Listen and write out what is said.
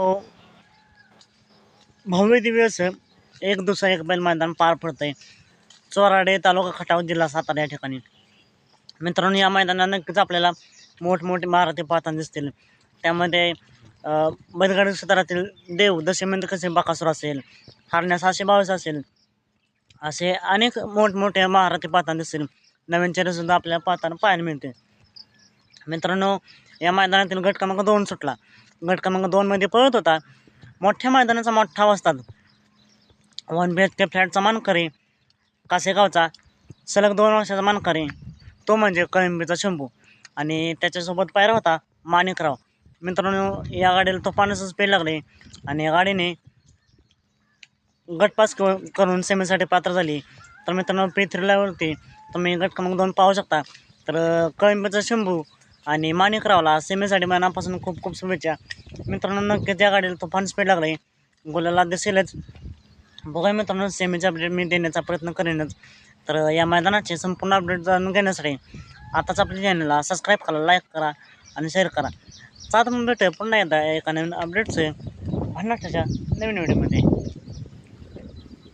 हो भव्य दिव्य असं एक दुसरा एक बैल मैदान पार पडतंय. चोराडे तालुका खटाव जिल्हा सातारा या ठिकाणी. मित्रांनो या मैदानात नक्कीच आपल्याला मोठमोठे महाराथी पाहताना दिसतील. त्यामध्ये अं, बैलगाडी क्षेत्रातील देव दशमेंद्र कसे बाकासूर असेल हारण्यास असे बावीस असेल असे अनेक मोठमोठे महाराथी पाहताना दिसतील. नवीन चेहरेसुद्धा आपल्याला पाहताना पाहायला मिळते मित्रांनो या मैदानातील गट क्रमांक दोन सुटला. गट क्रमांक दोनमध्ये पळत होता. मोठ्या मैदानाचा मोठा असतात वन बी एच के फ्लॅटचा मानकरी कासेगावचा सलग दोन वर्षाचा मानकरी तो म्हणजे कळंबीचा शंभू. आणि त्याच्यासोबत पायरा होता माणिकराव. मित्रांनो या गाडीला तुफानच स्पीड लागले. आणि या गाडीने गटपास करून सेमीसाठी पात्र झाली. तर मित्रांनो पी थ्री लेवलवरती तुम्ही गट क्रमांक दोन पाहू शकता. तर कळंबीचा शंभू आणि माणिकरावला सेमीसाठी मनापासून खूप खूप शुभेच्छा. मित्रांनो नक्की त्या गाडीला तो फान स्पीड लागले गोलाला दिसेलच. बघा मित्रांनो सेमीचे अपडेट मी देण्याचा प्रयत्न करेनच. तर या मैदानाचे संपूर्ण अपडेट जाणून घेण्यासाठी आताच आपल्या चॅनलला सबस्क्राईब करा लाईक करा आणि शेअर करा. चालत मग भेटूया पुन्हा एकदा एका नवीन अपडेटचे भन्नाटाच्या नवीन व्हिडिओमध्ये